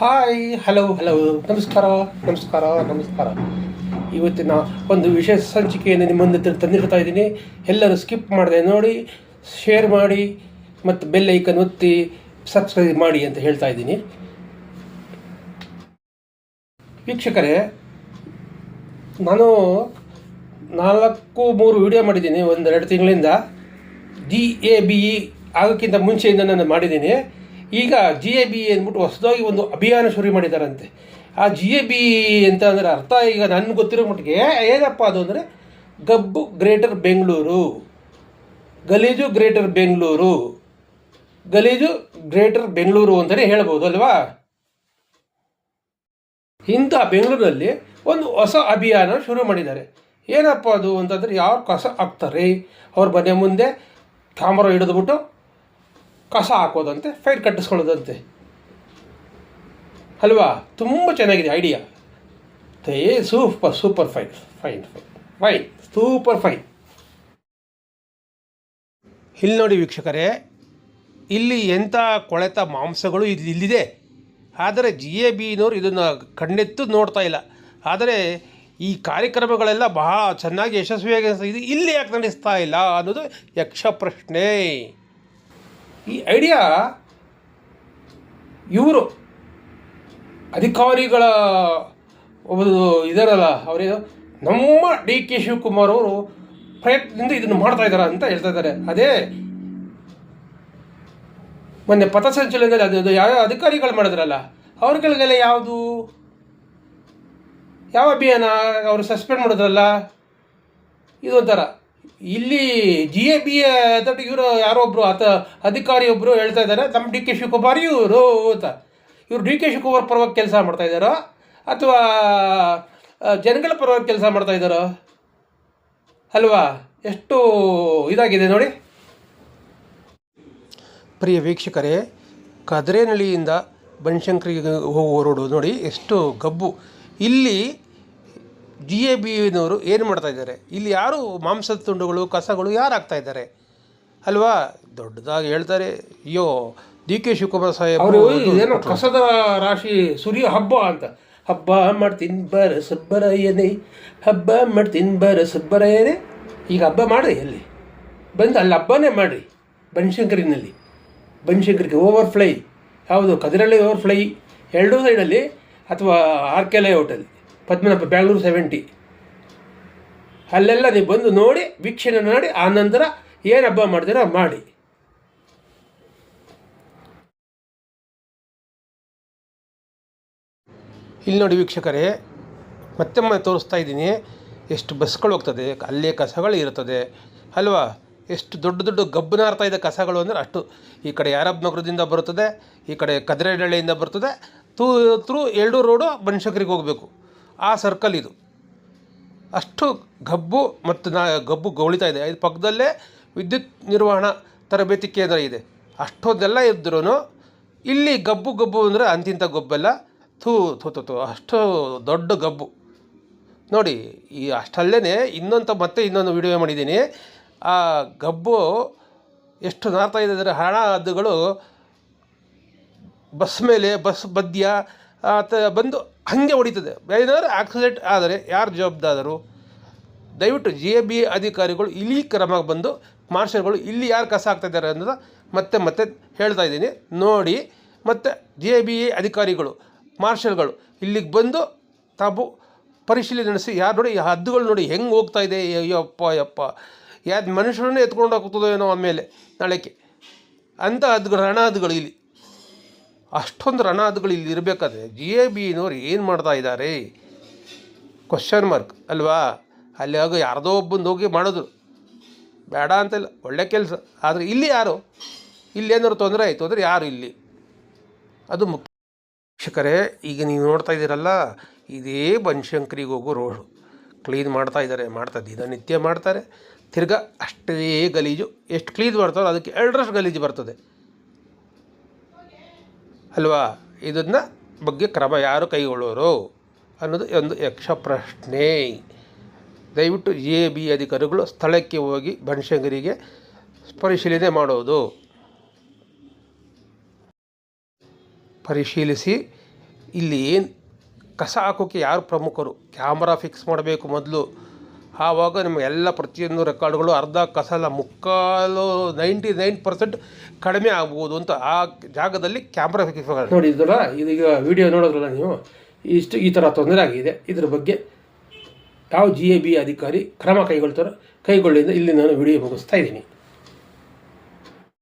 Hi hello hello ನಮಸ್ಕಾರ ನಮಸ್ಕಾರ ನಮಸ್ಕಾರ. ಇವತ್ತಿನ ಒಂದು ವಿಶೇಷ ಸಂಚಿಕೆಯನ್ನು ನಿಮ್ಮ ಮುಂದೆ ತಂದಿರ್ತಾ ಇದ್ದೀನಿ. ಎಲ್ಲರೂ ಸ್ಕಿಪ್ ಮಾಡಿದೆ ನೋಡಿ ಶೇರ್ ಮಾಡಿ, ಮತ್ತು ಬೆಲ್ ಐಕನ್ ಒತ್ತಿ ಸಬ್ಸ್ಕ್ರೈಬ್ ಮಾಡಿ ಅಂತ ಹೇಳ್ತಾ ಇದ್ದೀನಿ. ವೀಕ್ಷಕರೇ, ನಾನು ನಾಲ್ಕು, ಮೂರು ವಿಡಿಯೋ ಮಾಡಿದ್ದೀನಿ ಒಂದೆರಡು ತಿಂಗಳಿಂದ. ಜಿ ಎ ಬಿ ಇ ಆಗೋಕ್ಕಿಂತ ಮುಂಚೆಯಿಂದ ನಾನು ಮಾಡಿದ್ದೀನಿ. ಈಗ ಜಿ ಎ ಬಿ ಅಂದ್ಬಿಟ್ಟು ಹೊಸದಾಗಿ ಒಂದು ಅಭಿಯಾನ ಶುರು ಮಾಡಿದ್ದಾರಂತೆ ಆ ಜಿ ಎ ಬಿ ಅಂತ ಅಂದರೆ ಅರ್ಥ ಈಗ ನನಗೆ ಗೊತ್ತಿರೋ ಮಟ್ಟಿಗೆ ಏನಪ್ಪ ಅದು ಅಂದರೆ ಗಬ್ಬು ಗ್ರೇಟರ್ ಬೆಂಗಳೂರು, ಗಲೀಜು ಗ್ರೇಟರ್ ಬೆಂಗಳೂರು, ಗಲೀಜು ಗ್ರೇಟರ್ ಬೆಂಗಳೂರು ಅಂತಲೇ ಹೇಳ್ಬೋದು ಅಲ್ವಾ? ಇಂಥ ಬೆಂಗಳೂರಿನಲ್ಲಿ ಒಂದು ಹೊಸ ಅಭಿಯಾನ ಶುರು ಮಾಡಿದ್ದಾರೆ. ಏನಪ್ಪ ಅದು ಅಂತಂದರೆ ಯಾರು ಕಸ ಹಾಕ್ತಾರೆ? ಅವ್ರ ಮನೆ ಮುಂದೆ ಕ್ಯಾಮ್ರಾ ಹಿಡಿದ್ಬಿಟ್ಟು ಕಸ ಹಾಕೋದಂತೆ ಫೈರ್ ಕಟ್ಟಿಸ್ಕೊಳ್ಳೋದಂತೆ. ಅಲ್ವಾ? ತುಂಬ ಚೆನ್ನಾಗಿದೆ ಐಡಿಯಾ ಏ super super fine fine fine fine super fine ಇಲ್ಲಿ ನೋಡಿ ವೀಕ್ಷಕರೇ, ಇಲ್ಲಿ ಎಂಥ ಕೊಳೆತ ಮಾಂಸಗಳು ಇಲ್ಲಿ ಇಲ್ಲಿದೆ. ಆದರೆ ಜಿ ಎ ಬಿನವರು ಇದನ್ನು ಕಣ್ಣೆತ್ತು ನೋಡ್ತಾ ಇಲ್ಲ. ಆದರೆ ಈ ಕಾರ್ಯಕ್ರಮಗಳೆಲ್ಲ ಬಹಳ ಚೆನ್ನಾಗಿ ಯಶಸ್ವಿಯಾಗಿ ಇದು. ಇಲ್ಲಿ ಯಾಕೆ ನಡೆಸ್ತಾ ಇಲ್ಲ ಅನ್ನೋದು ಯಕ್ಷ ಪ್ರಶ್ನೆ ಈ ಐಡಿಯಾ ಇವರು ಅಧಿಕಾರಿಗಳ ಒಂದು ಇದರಲ್ಲ ಅವರೇನು ನಮ್ಮ ಡಿ ಕೆ ಶಿವಕುಮಾರ್ ಅವರು ಪ್ರಯತ್ನದಿಂದ ಇದನ್ನು ಮಾಡ್ತಾ ಇದ್ದಾರೆ ಅಂತ ಹೇಳ್ತಾ ಇದ್ದಾರೆ ಅದೇ ಮೊನ್ನೆ ಪಥಸಂಚಲನದಲ್ಲಿ ಅದು ಅದು ಯಾವ ಅಧಿಕಾರಿಗಳು ಮಾಡಿದ್ರಲ್ಲ, ಅವ್ರಗಳಿಗೆಲ್ಲ ಯಾವುದು? ಯಾವ ಅಭಿಯಾನ? ಅವರು ಸಸ್ಪೆಂಡ್ ಮಾಡಿದ್ರಲ್ಲ? ಇದೊಂಥರ ಇಲ್ಲಿ ಜಿ ಎ ಬಿ ಅಥವಾ ಇವರು ಯಾರೋ ಒಬ್ಬರು ಆತ ಅಧಿಕಾರಿ ಒಬ್ಬರು ಹೇಳ್ತಾ ಇದ್ದಾರೆ ನಮ್ಮ ಡಿ ಕೆ ಶಿವಕುಮಾರ್ ಇವರು ಅಂತ. ಇವರು ಡಿ ಕೆ ಶಿವಕುಮಾರ್ ಪರವಾಗಿ ಕೆಲಸ ಮಾಡ್ತಾ ಇದ್ದಾರೋ ಅಥವಾ ಜನಗಳ ಪರವಾಗಿ ಕೆಲಸ ಮಾಡ್ತಾ ಇದ್ದಾರೋ ಅಲ್ವಾ? ಎಷ್ಟು ಇದಾಗಿದೆ ನೋಡಿ. ಪ್ರಿಯ ವೀಕ್ಷಕರೇ, ಕದ್ರೇನಳ್ಳಿಯಿಂದ ಬನಶಂಕರಿಗೆ ಹೋಗುವ ರೋಡು ನೋಡಿ, ಎಷ್ಟು ಗಬ್ಬು. ಇಲ್ಲಿ ಜಿ ಎ ಬಿನವರು ಏನು ಮಾಡ್ತಾ ಇದ್ದಾರೆ? ಇಲ್ಲಿ ಯಾರು ಮಾಂಸದ ತುಂಡುಗಳು ಕಸಗಳು ಯಾರು ಆಗ್ತಾಯಿದ್ದಾರೆ ಇದ್ದಾರೆ? ಅಲ್ವಾ? ದೊಡ್ಡದಾಗಿ ಹೇಳ್ತಾರೆ ಅಯ್ಯೋ ಡಿ ಕೆ ಶಿವಕುಮಾರ್ ಸಾಹೇಬ್ ಅವರು ಏನೋ ಕಸದ ರಾಶಿ ಸುರಿಯ ಹಬ್ಬ ಅಂತ. ಹಬ್ಬ ಮಾಡ್ತೀನಿ ಬರ ಸುಬ್ಬರಯ್ಯನೇ ಹಬ್ಬ ಮಾಡ್ತೀನಿ ಬರ ಸುಬ್ಬರಯ್ಯನೇ. ಈಗ ಹಬ್ಬ ಮಾಡಿರಿ ಅಲ್ಲಿ ಬಂದು ಅಲ್ಲಿ ಹಬ್ಬನೇ ಮಾಡಿರಿ ಬನಶಂಕರಿನಲ್ಲಿ. ಬನಶಂಕರಿಗೆ ಓವರ್ ಫ್ಲೈ ಯಾವುದು ಕದಿರಳ್ಳಿ ಓವರ್ ಫ್ಲೈ ಎರಡೂ ಸೈಡಲ್ಲಿ ಅಥವಾ ಆರ್ ಕೆ ಲೇಔಟಲ್ಲಿ ಪದ್ಮನಾಭ ಬ್ಯಾಂಗ್ಳೂರು ಸೆವೆಂಟಿ ಅಲ್ಲೆಲ್ಲ ನೀವು ಬಂದು ನೋಡಿ, ವೀಕ್ಷಣೆ ಮಾಡಿ, ಆ ನಂತರ ಏನು ಹಬ್ಬ ಮಾಡ್ತೀರೋ ಮಾಡಿ. ಇಲ್ಲಿ ನೋಡಿ ವೀಕ್ಷಕರೇ, ಮತ್ತೆ ಮತ್ತೆ ತೋರಿಸ್ತಾ ಇದ್ದೀನಿ. ಎಷ್ಟು ಬಸ್ಗಳು ಹೋಗ್ತದೆ, ಅಲ್ಲೇ ಕಸಗಳು ಇರ್ತದೆ ಅಲ್ವಾ? ಎಷ್ಟು ದೊಡ್ಡ ದೊಡ್ಡ ಗಬ್ಬನಾರ್ತಾ ಇದೆ ಕಸಗಳು ಅಂದರೆ ಅಷ್ಟು. ಈ ಕಡೆ ಯಾರಬ್ ನಗರದಿಂದ ಬರುತ್ತದೆ, ಈ ಕಡೆ ಕದ್ರೆಡಳ್ಳಿಯಿಂದ ಬರ್ತದೆ. ತೂ ತ್ರೂ ಎರಡೂ ರೋಡು ಬನಶಂಕರಿಗೆ ಹೋಗಬೇಕು. ಆ ಸರ್ಕಲ್ ಇದು. ಅಷ್ಟು ಗಬ್ಬು ಮತ್ತು ನಾ ಗಬ್ಬು ಗೌಳಿತಾ ಇದೆ. ಇದು ಪಕ್ಕದಲ್ಲೇ ವಿದ್ಯುತ್ ನಿರ್ವಹಣಾ ತರಬೇತಿ ಕೇಂದ್ರ ಇದೆ. ಅಷ್ಟೊಂದೆಲ್ಲ ಇದ್ರೂ ಇಲ್ಲಿ ಗಬ್ಬು ಗಬ್ಬು ಅಂದರೆ ಅಂತಿಂಥ ಗಬ್ಬೆಲ್ಲ ಥೂ ಥೂ ಥೂ ಥೂ, ಅಷ್ಟು ದೊಡ್ಡ ಗಬ್ಬು. ನೋಡಿ, ಈ ಅಷ್ಟಲ್ಲೇ ಇನ್ನೊಂದು ಮತ್ತೆ ಇನ್ನೊಂದು ವಿಡಿಯೋ ಮಾಡಿದ್ದೀನಿ. ಆ ಗಬ್ಬು ಎಷ್ಟು ನಾರ್ತಾ ಇದೆ ಅಂದರೆ ಹಣ ಅದುಗಳು ಬಸ್ ಮೇಲೆ ಬಸ್ ಮಧ್ಯ ಆತ ಬಂದು ಹಾಗೆ ಹೊಡಿತದೆ. ಏನಾದರೂ ಆಕ್ಸಿಡೆಂಟ್ ಆದರೆ ಯಾರು ಜವಾಬ್ದಾರರು? ದಯವಿಟ್ಟು ಜಿ ಎ ಬಿ ಅಧಿಕಾರಿಗಳು ಇಲ್ಲಿ ಕ್ರಮ ಬಂದು ಮಾರ್ಷಲ್ಗಳು ಇಲ್ಲಿ ಯಾರು ಕಸ ಆಗ್ತಾಯಿದ್ದಾರೆ ಅನ್ನೋದು ಮತ್ತೆ ಮತ್ತೆ ಹೇಳ್ತಾ ಇದ್ದೀನಿ. ನೋಡಿ, ಮತ್ತು ಜಿ ಎ ಬಿ ಅಧಿಕಾರಿಗಳು, ಮಾರ್ಷಲ್ಗಳು ಇಲ್ಲಿಗೆ ಬಂದು ತಾವು ಪರಿಶೀಲನೆ ನಡೆಸಿ ಯಾರು ನೋಡಿ, ಈ ಹದ್ದುಗಳು ನೋಡಿ ಹೆಂಗೆ ಹೋಗ್ತಾ ಇದೆ ಅಯ್ಯಪ್ಪ ಯಪ್ಪ ಯಾವ್ದು ಮನುಷ್ಯರನ್ನೇ ಎತ್ಕೊಂಡು ಹೋಗ್ತದೋ ಏನೋ ಆಮೇಲೆ ನಾಳೆಗೆ. ಅಂಥ ಹದ್ದುಗಳು, ಹಣ ಹದ್ದುಗಳು ಇಲ್ಲಿ. ಅಷ್ಟೊಂದು ರಣಾದಗಳು ಇಲ್ಲಿ ಇರಬೇಕಾದ್ರೆ ಜಿ ಎ ಬಿನವ್ರು ಏನು ಮಾಡ್ತಾ ಇದ್ದಾರೆ? ಕ್ವಶನ್ ಮಾರ್ಕ್ ಅಲ್ವಾ? ಅಲ್ಲಿ ಆಗ ಯಾರ್ದೋ ಒಬ್ಬಂದು ಹೋಗಿ ಮಾಡಿದ್ರು. ಬೇಡ ಅಂತಲ್ಲ, ಒಳ್ಳೆ ಕೆಲಸ. ಆದರೆ ಇಲ್ಲಿ ಯಾರು? ಇಲ್ಲಿ ಏನಾದ್ರು ತೊಂದರೆ ಆಯಿತು ಅಂದರೆ ಯಾರು ಇಲ್ಲಿ? ಅದು ಮುಖ್ಯ. ಶಿಕ್ಷಕರೇ ಈಗ ನೀವು ನೋಡ್ತಾ ಇದ್ದೀರಲ್ಲ, ಇದೇ ಬನಶಂಕರಿಗೆ ಹೋಗೋ ರೋಡು ಕ್ಲೀನ್ ಮಾಡ್ತಾ ಇದ್ದಾರೆ, ಮಾಡ್ತಾ ದಿನನಿತ್ಯ ಮಾಡ್ತಾರೆ. ತಿರ್ಗಾ ಅಷ್ಟೇ ಗಲೀಜು. ಎಷ್ಟು ಕ್ಲೀನ್ ಮಾಡ್ತಾರೋ ಅದಕ್ಕೆ ಎರಡರಷ್ಟು ಗಲೀಜು ಬರ್ತದೆ. ಅಲ್ವಾ? ಇದನ್ನ ಬಗ್ಗೆ ಕ್ರಮ ಯಾರು ಕೈಗೊಳ್ಳೋರು ಅನ್ನೋದು ಒಂದು ಯಕ್ಷ ಪ್ರಶ್ನೆ. ದಯವಿಟ್ಟು ಎ, ಬಿ ಅಧಿಕಾರಿಗಳು ಸ್ಥಳಕ್ಕೆ ಹೋಗಿ ಬನಶಂಕರಿಗೆ ಪರಿಶೀಲನೆ ಮಾಡೋದು. ಪರಿಶೀಲಿಸಿ, ಇಲ್ಲಿ ಏನು ಕಸ ಹಾಕೋಕ್ಕೆ ಯಾರು ಪ್ರಮುಖರು? ಕ್ಯಾಮ್ರಾ ಫಿಕ್ಸ್ ಮಾಡಬೇಕು ಮೊದಲು. ಆವಾಗ ನಿಮಗೆ ಎಲ್ಲ ಪ್ರತಿಯೊಂದು ರೆಕಾರ್ಡ್ಗಳು ಅರ್ಧ ಕಸಲ ಮುಕ್ಕಾಲು ನೈಂಟಿ ನೈನ್ ಪರ್ಸೆಂಟ್ ಕಡಿಮೆ ಆಗ್ಬೋದು ಅಂತ ಆ ಜಾಗದಲ್ಲಿ ಕ್ಯಾಮ್ರಾ ಫಿಕ್ಸ್ ನೋಡಿ, ಇದರ ಇದೀಗ ವಿಡಿಯೋ ನೋಡೋದ್ರಲ್ಲ ನೀವು, ಇಷ್ಟು ಈ ಥರ ತೊಂದರೆ ಆಗಿದೆ. ಇದ್ರ ಬಗ್ಗೆ ಯಾವ ಜಿ ಎ ಬಿ ಅಧಿಕಾರಿ ಕ್ರಮ ಕೈಗೊಳ್ತಾರೋ ಕೈಗೊಳ್ಳಿಂದ ಇಲ್ಲಿ ನಾನು ವಿಡಿಯೋ ಮುಗಿಸ್ತಾ ಇದ್ದೀನಿ.